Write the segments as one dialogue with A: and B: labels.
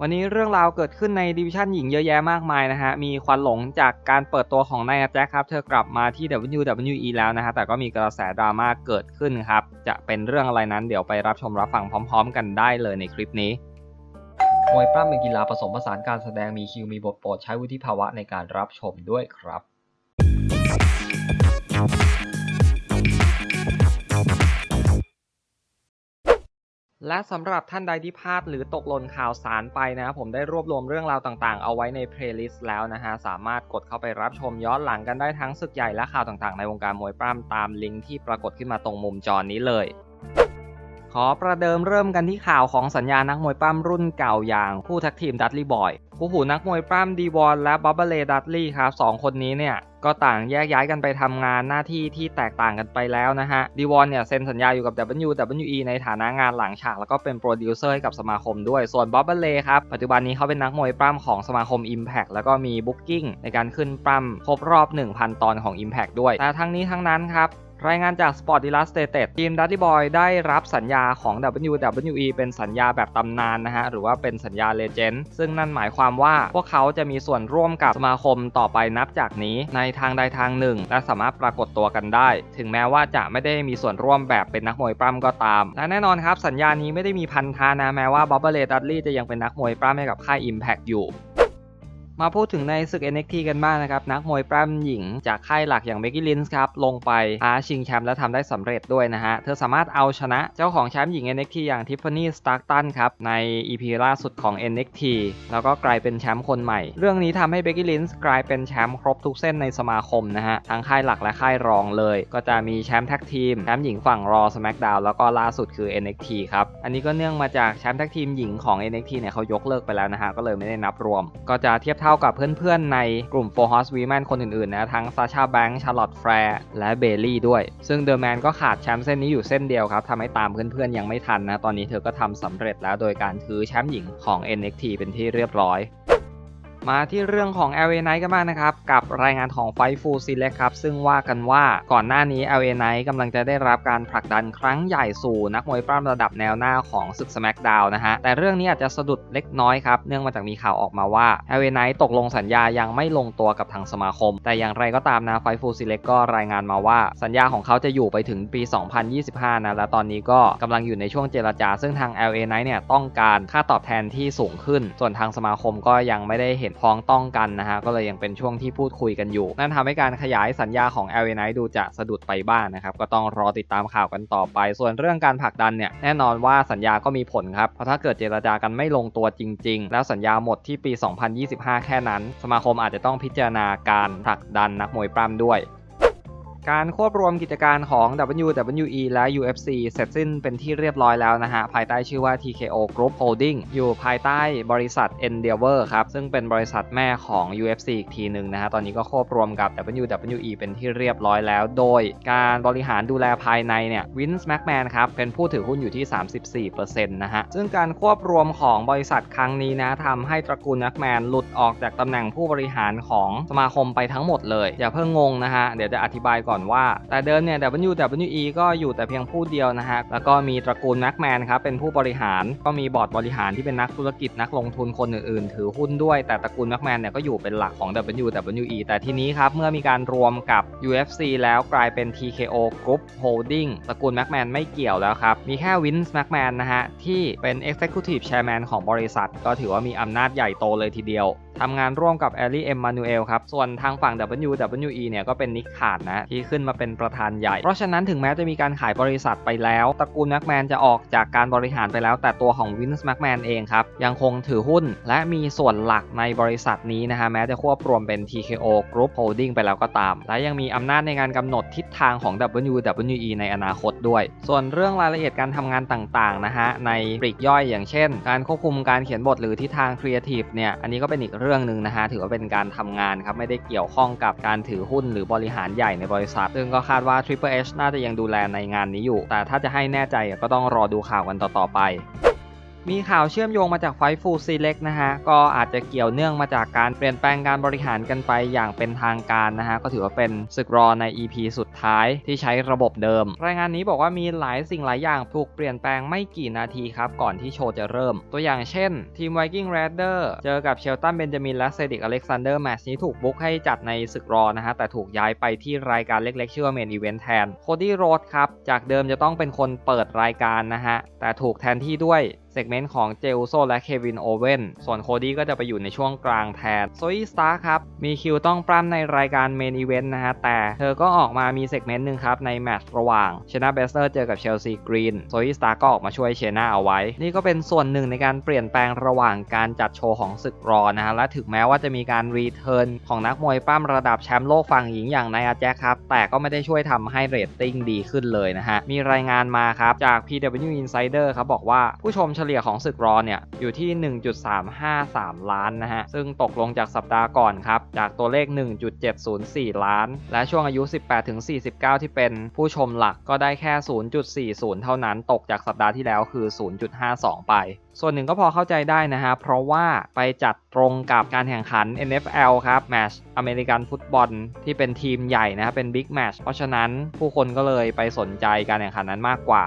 A: วันนี้เรื่องราวเกิดขึ้นในดิวิชันหญิงเยอะแยะมากมายนะฮะ มีควันหลงจากการเปิดตัวของนายแจ็คครับ เธอกลับมาที่ WWE แล้วนะฮะ แต่ก็มีกระแสดราม่าเกิดขึ้นครับ จะเป็นเรื่องอะไรนั้นเดี๋ยวไปรับชมรับฟังพร้อม ๆ กันได้เลยในคลิปนี้มวยปล้ำเป็นกีฬาผสมผสานการแสดงมีคิวมีบทโปรดใช้วุฒิภาวะในการรับชมด้วยครับ และสำหรับท่านใดที่พลาดหรือตกหล่นข่าวสารไปนะครับผมได้รวบรวมเรื่องราวต่างๆ เอาไว้ในเพลย์ลิสต์แล้วนะฮะ สามารถกดเข้าไปรับชมย้อนหลังกันได้ทั้งศึกใหญ่และข่าวต่างๆ ในวงการมวยปล้ำตามลิงก์ที่ปรากฏขึ้นมาตรงมุมจอนี้เลย ขอประเดิมเริ่มกันที่ข่าวของสัญญานักมวยปล้ำรุ่นเก่าอย่างคู่ทักทีมดัตลี่บอยคู่หูนักมวยปล้ำดีวอนและบับเบเลดัตลี่ครับสองคนนี้เนี่ยก็ต่างแยกย้ายกันไปทำงานหน้าที่ที่แตกต่างกันไปแล้วนะฮะดีวอนเนี่ยเซ็นสัญญาอยู่กับ WWE ในฐานะงานหลังฉาก แล้วก็เป็นโปรดิวเซอร์ให้กับสมาคมด้วย ส่วนบับเบเลครับ ปัจจุบันนี้เขาเป็นนักมวยปล้ำของสมาคม Impact แล้วก็มีบุ๊กิ้งในการขึ้นปล้ำครบรอบ 1,000 ตอนของ Impact ด้วย แต่ทั้งนี้ทั้งนั้นครับ รายงานจาก Sport Illustrated ทีม Dudley Boy ได้รับสัญญาของ WWE เป็นสัญญาแบบตำนานนะฮะ หรือว่าเป็นสัญญาเลเจนด์ซึ่งนั่นหมายความว่าพวกเขาจะมีส่วนร่วมกับสมาคมต่อไปนับจากนี้ในทางใดทางหนึ่ง และสามารถปรากฏตัวกันได้ ถึงแม้ว่าจะไม่ได้มีส่วนร่วมแบบเป็นนักมวยปล้ำก็ตาม และแน่นอนครับสัญญานี้ไม่ได้มีพันธะนะแม้ว่าบ๊อบเบเลดัตลี่จะยังเป็นนักมวยปล้ำให้กับค่าย Impact อยู่ มาพูดถึงในศึก NXT กันบ้างนะครับ นักมวยปล้ำหญิงจากค่ายหลักอย่างเบกกี้ลินส์ครับ ลงไปท้าชิงแชมป์และทำได้สำเร็จด้วยนะฮะ เธอสามารถเอาชนะเจ้าของแชมป์หญิง NXT อย่างทิฟฟานี่สตาร์ตันครับ ใน EP ล่าสุดของ NXT แล้วก็กลายเป็นแชมป์คนใหม่ เรื่องนี้ทำให้เบกกี้ลินส์กลายเป็นแชมป์ครบทุกเส้นในสมาคมนะฮะ ทั้งค่ายหลักและค่ายรองเลย ก็จะมีแชมป์แท็กทีมแชมป์หญิงฝั่งรอสแมกดาวแล้วก็ล่าสุดคือ NXT ครับอันนี้ก็เนื่องมาจากแชมป์แท็กทีมหญิงของ NXT เนี่ยเขายกเลิกไปแล้วนะฮะก็เลยไม่ได้นับรวม ก็จะเทียบท่ากับเพื่อนๆในกลุ่ม f o r Horse Women คนอื่นๆนะทั้งซาชาแบงค์ชาร์ลอตแฟร์และเบลลี่ด้วย ซึ่งเดอะแมนก็ขาดแชมป์เส้นนี้อยู่เส้นเดียวครับทำให้ตามเพื่อนๆยังไม่ทันนะ ตอนนี้เธอก็ทำสำเร็จแล้วโดยการถือแชมป์หญิงของ NXT เป็นที่เรียบร้อย มาที่เรื่องของ LA Knight กันบ้างนะครับ กับรายงานของ Fightful Select ครับ ซึ่งว่ากันว่าก่อนหน้านี้ LA Knight กำลังจะได้รับการผลักดันครั้งใหญ่สู่นักมวยปล้ำระดับแนวหน้าของศึก SmackDown นะฮะ แต่เรื่องนี้อาจจะสะดุดเล็กน้อยครับ เนื่องมาจากมีข่าวออกมาว่า LA Knight ตกลงสัญญายังไม่ลงตัวกับทางสมาคม แต่อย่างไรก็ตามนะ Fightful Select ก็รายงานมาว่า สัญญาของเขาจะอยู่ไปถึงปี 2025 นะ และตอนนี้ก็กำลังอยู่ในช่วงเจรจา ซึ่งทาง LA Knight เนี่ยต้องการค่าตอบแทนที่สูงขึ้น ส่วนทางสมาคมก็ยังไม่ได้เห็นพ้องต้องกันนะฮะก็เลยยังเป็นช่วงที่พูดคุยกันอยู่ นั่นทำให้การขยายสัญญาของ LA Knight ดูจะสะดุดไปบ้างนนะครับก็ต้องรอติดตามข่าวกันต่อไป ส่วนเรื่องการผลักดันเนี่ยแน่นอนว่าสัญญาก็มีผลครับเพราะถ้าเกิดเจรจากันไม่ลงตัวจริง ๆ แล้วสัญญาหมดที่ปี 2025 แค่นั้น สมาคมอาจจะต้องพิจารณาการผลักดันนักมวยปล้ำด้วย การควบรวมกิจการของ WWE และ UFC เสร็จสิ้นเป็นที่เรียบร้อยแล้วนะฮะ ภายใต้ชื่อว่า TKO Group Holding อยู่ภายใต้บริษัท Endeavor ครับ ซึ่งเป็นบริษัทแม่ของ UFC อีกทีหนึ่งนะฮะ ตอนนี้ก็ควบรวมกับ WWE เป็นที่เรียบร้อยแล้ว โดยการบริหารดูแลภายในเนี่ย Vince McMahon ครับ เป็นผู้ถือหุ้นอยู่ที่ 34%นะฮะ ซึ่งการควบรวมของบริษัทครั้งนี้นะทำให้ตระกูล McMahon หลุดออกจากตำแหน่งผู้บริหารของสมาคมไปทั้งหมดเลย อย่าเพิ่งงงนะฮะ เดี๋ยวจะอธิบายก่อนว่า แต่เดิมเนี่ย WWE ก็อยู่แต่เพียงผู้เดียวนะฮะ แล้วก็มีตระกูล McMahon ครับ เป็นผู้บริหาร ก็มีบอร์ดบริหารที่เป็นนักธุรกิจนักลงทุนคนอื่นๆ ถือหุ้นด้วย แต่ตระกูล McMahon เนี่ยก็อยู่เป็นหลักของ WWE แต่ทีนี้ครับ เมื่อมีการรวมกับ UFC แล้วกลายเป็น TKO Group Holding ตระกูล McMahon ไม่เกี่ยวแล้วครับ มีแค่ Vince McMahon นะฮะ ที่เป็น Executive Chairman ของบริษัท ก็ถือว่ามีอำนาจใหญ่โตเลยทีเดียว ทำงานร่วมกับแอลลี่เอ็มมานูเอลครับ ส่วนทางฝั่ง WWE เนี่ยก็เป็นนิกขาดนะ ที่ขึ้นมาเป็นประธานใหญ่ เพราะฉะนั้นถึงแม้จะมีการขายบริษัทไปแล้ว ตระกูลแม็กแมนจะออกจากการบริหารไปแล้ว แต่ตัวของวินส์แม็กแมนเองครับ ยังคงถือหุ้น และมีส่วนหลักในบริษัทนี้นะฮะ แม้จะควบรวมเป็น TKO Group Holding ไปแล้วก็ตาม และยังมีอำนาจในการกำหนดทิศทางของ WWE ในอนาคตด้วย ส่วนเรื่องรายละเอียดการทำงานต่างๆนะฮะในปลีกย่อยอย่างเช่น การควบคุมการเขียนบทหรือทิศทางครีเอทีฟเนี่ยอันนี้ก็เป็นอีกเรื่องื่องหนึ่งนะฮะถือว่าเป็นการทำงานครับไม่ได้เกี่ยวข้องกับการถือหุ้นหรือบริหารใหญ่ในบริษัท ซึ่งก็คาดว่า Triple H น่าจะยังดูแลในงานนี้อยู่ แต่ถ้าจะให้แน่ใจก็ต้องรอดูข่าวกันต่อๆไป มีข่าวเชื่อมโยงมาจากไฟฟูซีเล็กนะฮะ ก็อาจจะเกี่ยวเนื่องมาจากการเปลี่ยนแปลงการบริหารกันไปอย่างเป็นทางการนะฮะ ก็ถือว่าเป็นศึกรอใน EP สุดท้ายที่ใช้ระบบเดิม รายงานนี้บอกว่ามีหลายสิ่งหลายอย่างถูกเปลี่ยนแปลงไม่กี่นาทีครับ ก่อนที่โชว์จะเริ่ม ตัวอย่างเช่น ทีม Viking Raider เจอกับเชลตันเบนจามินและเซดิกอเล็กซานเดอร์แมชนี้ถูกบุ๊กให้จัดในศึกรอนะฮะแต่ถูกย้ายไปที่รายการเล็กๆชื่อว่าเมนอีเวนต์แทนโคดี้โรดครับจากเดิมจะต้องเป็นคนเปิดรายการนะฮะแต่ถูกแทนที่ด้วย เซกเมนต์ของเจลโซและเควินโอเวนส่วนโคดี้ก็จะไปอยู่ในช่วงกลางแทนโซอีสตาร์ครับ มีคิวต้องปล้ำในรายการเมนอีเวนต์นะฮะ แต่เธอก็ออกมามีเซกเมนต์หนึ่งครับ ในแมตช์ระหว่างเชนาเบสเตอร์เจอกับเชลซีกรีนโซอีสตาร์ก็ออกมาช่วยเชนาเอาไว้ นี่ก็เป็นส่วนหนึ่งในการเปลี่ยนแปลงระหว่างการจัดโชว์ของศึกรอนะฮะและถึงแม้ว่าจะมีการรีเทิร์นของนักมวยปล้ำระดับแชมป์โลกฝั่งหญิงอย่างนายอาแจ็คครับแต่ก็ไม่ได้ช่วยทำให้เรตติ้งดีขึ้นเลยนะฮะมีรายงานมาครับจาก PW Insider ครับบอกว่าผู้ชมเฉลี่ยของศึกรอเนี่ยอยู่ที่ 1.353 ล้านนะฮะ ซึ่งตกลงจากสัปดาห์ก่อนครับ จากตัวเลข 1.704 ล้าน และช่วงอายุ 18-49 ที่เป็นผู้ชมหลักก็ได้แค่ 0.40 เท่านั้น ตกจากสัปดาห์ที่แล้วคือ 0.52 ไปส่วนหนึ่งก็พอเข้าใจได้นะฮะ เพราะว่าไปจัดตรงกับการแข่งขัน NFL ครับ แมชอเมริกันฟุตบอลที่เป็นทีมใหญ่นะครับเป็นบิ๊กแมชเพราะฉะนั้นผู้คนก็เลยไปสนใจการแข่งขันนั้นมากกว่า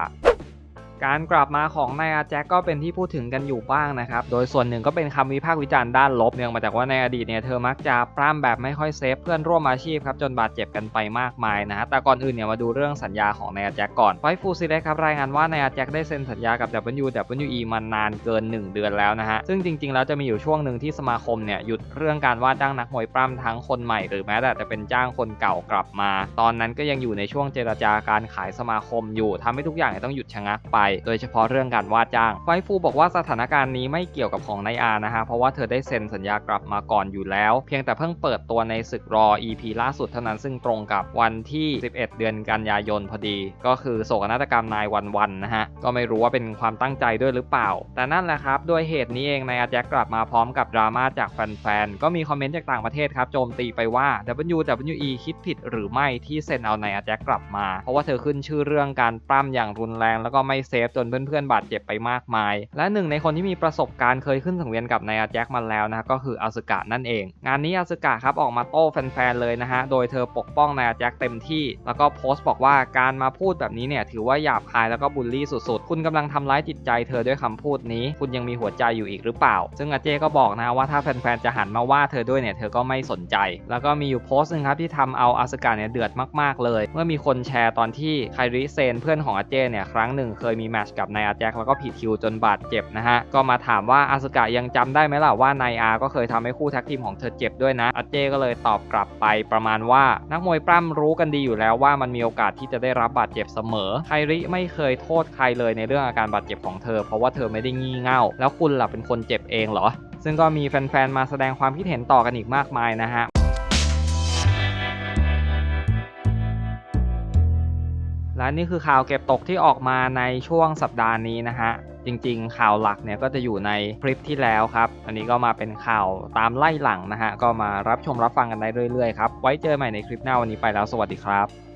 A: การกลับมาของนายอาแจ็คก็เป็นที่พูดถึงกันอยู่บ้างนะครับ โดยส่วนหนึ่งก็เป็นคำวิพากษ์วิจารณ์ด้านลบ เนื่องมาจากว่าในอดีตเนี่ยเธอมักจะปล้ำแบบไม่ค่อยเซฟเพื่อนร่วมอาชีพครับจนบาดเจ็บกันไปมากมายนะฮะ แต่ก่อนอื่นเนี่ยมาดูเรื่องสัญญาของนายอาแจ็คก่อนไฟฟูซิเดครับรายงานว่านายอาแจ็คได้เซ็นสัญญากับ WWE มานานเกิน 1 เดือนแล้วนะฮะ ซึ่งจริงๆแล้วจะมีอยู่ช่วงหนึ่งที่สมาคมเนี่ยหยุดเรื่องการว่าจ้างนักมวยปล้ำทั้งคนใหม่หรือแม้แต่จะเป็นจ้างคนเก่ากลับมา ตอนนั้นก็ยังอยู่ในช่วงเจรจาการขายสมาคมอยู่ทำให้ทุกอย่างต้องหยุดชะงักไปโดยเฉพาะเรื่องการว่าจ้าง ไฟฟูบอกว่าสถานการณ์นี้ไม่เกี่ยวกับของนายอานะฮะ เพราะว่าเธอได้เซ็นสัญญากลับมาก่อนอยู่แล้ว เพียงแต่เพิ่งเปิดตัวในศึกรอ EP ล่าสุดเท่านั้นซึ่งตรงกับวันที่ 11 เดือนกันยายนพอดี ก็คือโศกนาฏกรรมนายวันวันนะฮะ ก็ไม่รู้ว่าเป็นความตั้งใจด้วยหรือเปล่า แต่นั่นแหละครับ ด้วยเหตุนี้เองนายอาแจ็คกลับมาพร้อมกับดราม่าจากแฟนๆ ก็มีคอมเมนต์จากต่างประเทศครับโจมตีไปว่า WWE คิดผิดหรือไม่ที่เซ็นเอานายอาแจ็คกลับมา เพราะว่าเธอขึ้นชื่อเรื่องการปล้ำอย่างรุนแรงแล้วก็ไม่เซฟจนเพื่อนๆบาดเจ็บไปมากมาย และหนึ่งในคนที่มีประสบการณ์เคยขึ้นสังเวียนกับนายอาแจ็คมาแล้วนะก็คืออาสึกะนั่นเอง งานนี้อาสึกะครับออกมาโต้แฟนๆเลยนะฮะโดยเธอปกป้องนายอาแจ็คเต็มที่ แล้วก็โพสต์บอกว่าการมาพูดแบบนี้เนี่ยถือว่าหยาบคายแล้วก็บูลลี่สุดๆ คุณกำลังทำร้ายจิตใจเธอด้วยคำพูดนี้ คุณยังมีหัวใจอยู่อีกหรือเปล่า ซึ่งอาเจก็บอกนะว่าถ้าแฟนๆจะหันมาว่าเธอด้วยเนี่ยเธอก็ไม่สนใจ แล้วก็มีอยู่โพสต์หนึงครับที่ทำเอาอาสึกะเนี่ยเดือดมากๆเลย เมื่อมีคนแชร์ตอนที่ไคริเซนเพื่อนของอาเจเนี่ยครั้งหนึ่งเคยมีแมชกับนายอาแจ็คแล้วก็ผิดคิวจนบาดเจ็บนะฮะ ก็มาถามว่าอาสกะยังจำได้ไหมล่ะว่านายอาก็เคยทำให้คู่แท็กทีมของเธอเจ็บด้วยนะอาเจก็เลยตอบกลับไปประมาณว่านักมวยปล้ำรู้กันดีอยู่แล้วว่ามันมีโอกาสที่จะได้รับบาดเจ็บเสมอไคริไม่เคยโทษใครเลยในเรื่องอาการบาดเจ็บของเธอ เพราะว่าเธอไม่ได้งี่เง่าแล้วคุณล่ะเป็นคนเจ็บเองเหรอ ซึ่งก็มีแฟนๆมาแสดงความคิดเห็นต่อกันอีกมากมายนะฮะ และนี่คือข่าวเก็บตกที่ออกมาในช่วงสัปดาห์นี้นะฮะ จริงๆ ข่าวหลักเนี่ยก็จะอยู่ในคลิปที่แล้วครับ อันนี้ก็มาเป็นข่าวตามไล่หลังนะฮะ ก็มารับชมรับฟังกันได้เรื่อยๆครับ ไว้เจอใหม่ในคลิปหน้าวันนี้ไปแล้วสวัสดีครับ